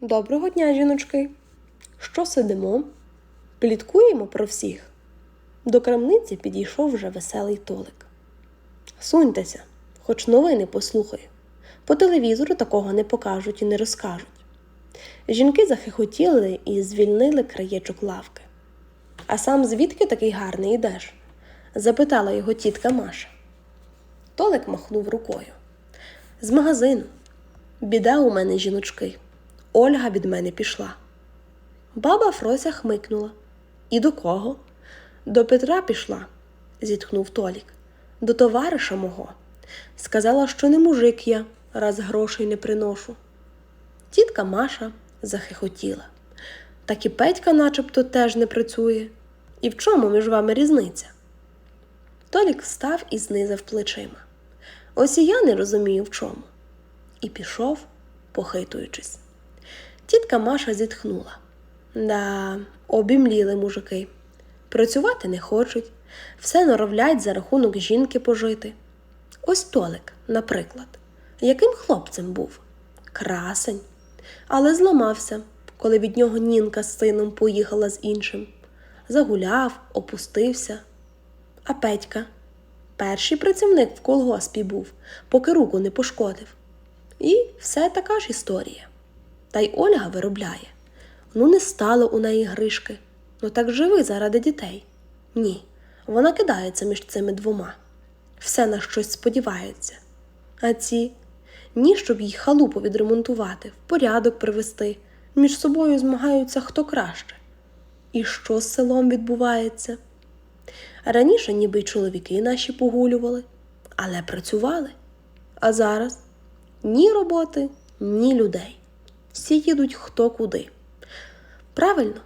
Доброго дня, жіночки. Що сидимо? Пліткуємо про всіх. До крамниці підійшов вже веселий толик. Суньтеся, хоч новини послухаю. По телевізору такого не покажуть і не розкажуть. Жінки захихотіли і звільнили краєчок лавки. А сам звідки такий гарний ідеш? запитала його тітка Маша. Толик махнув рукою. З магазину. Біда у мене, жіночки. Ольга від мене пішла. Баба Фрося хмикнула. І до кого? До Петра пішла, зітхнув Толік. До товариша мого. Сказала, що не мужик я, раз грошей не приношу. Тітка Маша захихотіла. Так і Петька начебто теж не працює. І в чому між вами різниця? Толік встав і знизав плечима. Ось і я не розумію в чому. І пішов, похитуючись. Тітка Маша зітхнула. Да, обімліли мужики. Працювати не хочуть, все норовлять за рахунок жінки пожити. Ось Толик, наприклад, яким хлопцем був? Красень. Але зламався, коли від нього Нінка з сином поїхала з іншим. Загуляв, опустився. А Петька перший працівник в колгоспі був, поки руку не пошкодив. І все така ж історія. Та й Ольга виробляє. Ну, не стало у неї гришки. Ну так живи заради дітей. Ні, вона кидається між цими двома. Все на щось сподівається. А ці ні, щоб їй халупу відремонтувати, в порядок привести, між собою змагаються хто краще. І що з селом відбувається? Раніше ніби й чоловіки наші погулювали, але працювали. А зараз ні роботи, ні людей. Всі їдуть хто куди. Правильно,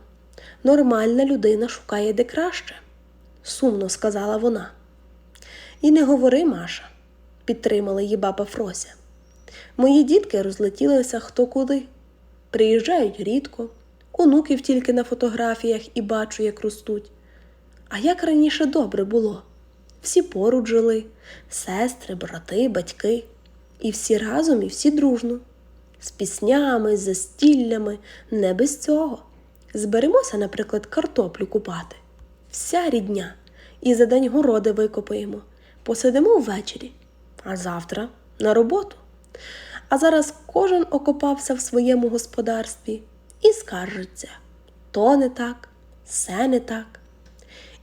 нормальна людина шукає де краще, сумно сказала вона. І не говори, Маша, підтримала її баба Фрося. Мої дітки розлетілися хто куди. Приїжджають рідко, онуків тільки на фотографіях і бачу, як ростуть. А як раніше добре було. Всі поруч жили, сестри, брати, батьки, і всі разом, і всі дружно, з піснями, з застіллями, не без цього. Зберемося, наприклад, картоплю купати. Вся рідня, і за день городи викопаємо, посидимо ввечері, а завтра на роботу. А зараз кожен окопався в своєму господарстві і скаржиться то не так, все не так.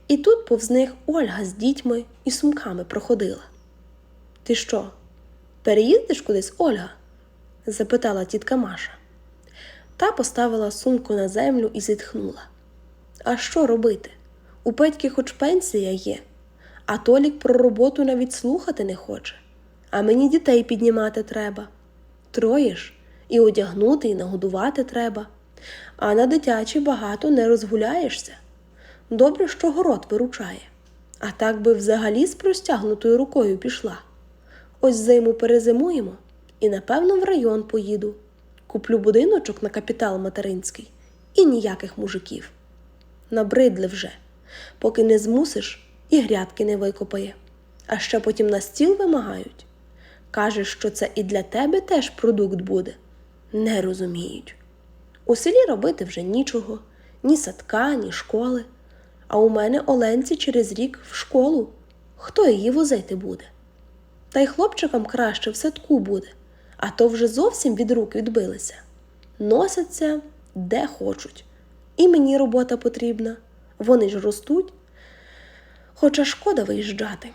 І тут повз них Ольга з дітьми і сумками проходила. Ти що, переїздиш кудись, Ольга? Запитала тітка Маша. Та поставила сумку на землю і зітхнула. А що робити? У Петьки хоч пенсія є, а Толік про роботу навіть слухати не хоче. А мені дітей піднімати треба. Троє ж і одягнути, і нагодувати треба. А на дитячі багато не розгуляєшся. Добре, що город виручає, а так би взагалі з простягнутою рукою пішла. Ось зиму перезимуємо і, напевно, в район поїду. Куплю будиночок на капітал материнський і ніяких мужиків. Набридли вже, поки не змусиш, і грядки не викопає, а ще потім на стіл вимагають. Кажеш, що це і для тебе теж продукт буде. Не розуміють. У селі робити вже нічого, ні садка, ні школи. А у мене Оленці через рік в школу. Хто її возити буде? Та й хлопчикам краще в садку буде, а то вже зовсім від рук відбилися. Носяться де хочуть. І мені робота потрібна. Вони ж ростуть. Хоча шкода виїжджати.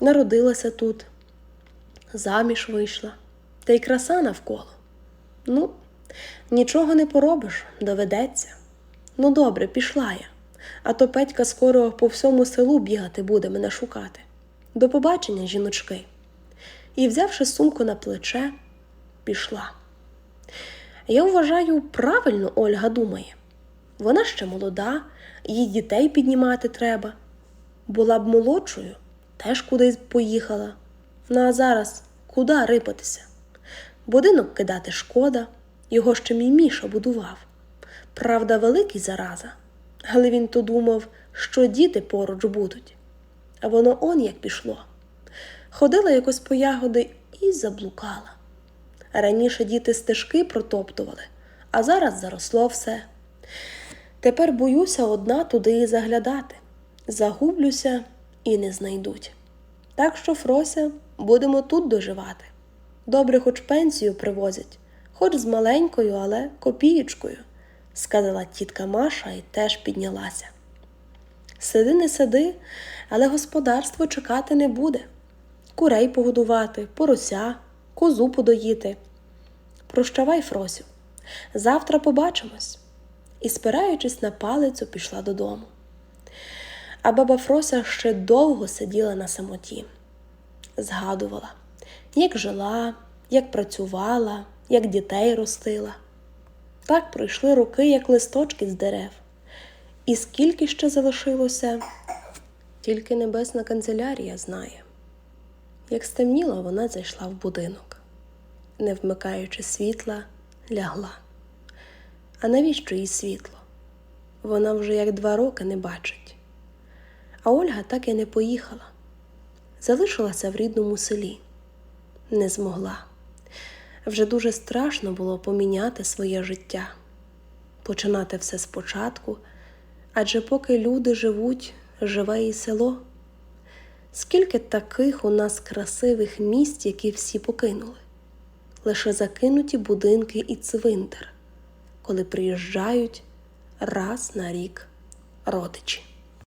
Народилася тут, заміж вийшла, та й краса навколо. Ну, нічого не поробиш, доведеться. Ну, добре, пішла я а то Петька скоро по всьому селу бігати буде мене шукати. До побачення, жіночки. І, взявши сумку на плече, пішла. Я вважаю, правильно Ольга думає. Вона ще молода, їй дітей піднімати треба. Була б молодшою, теж кудись поїхала. Ну а зараз куди рипатися? Будинок кидати шкода, його ще мій Міша будував. Правда, великий зараза але він то думав, що діти поруч будуть. А воно он як пішло. Ходила якось по ягоди і заблукала. Раніше діти стежки протоптували, а зараз заросло все. Тепер боюся одна туди і заглядати. Загублюся і не знайдуть. Так що, Фрося, будемо тут доживати. Добре, хоч пенсію привозять, хоч з маленькою, але копієчкою, сказала тітка Маша і теж піднялася. Сиди, не сиди, але господарство чекати не буде. Курей погодувати, порося, козу подоїти. Прощавай, Фросю, завтра побачимось. І, спираючись на палицю, пішла додому. А баба Фрося ще довго сиділа на самоті, згадувала, як жила, як працювала, як дітей ростила. Так пройшли роки, як листочки з дерев. І скільки ще залишилося, тільки небесна канцелярія знає. Як стемніло, вона зайшла в будинок, не вмикаючи світла, лягла. А навіщо їй світло? Вона вже як два роки не бачить. А Ольга так і не поїхала. Залишилася в рідному селі. Не змогла. Вже дуже страшно було поміняти своє життя, починати все спочатку, адже поки люди живуть, живе і село. Скільки таких у нас красивих місць, які всі покинули, лише закинуті будинки і цвинтар, коли приїжджають раз на рік родичі.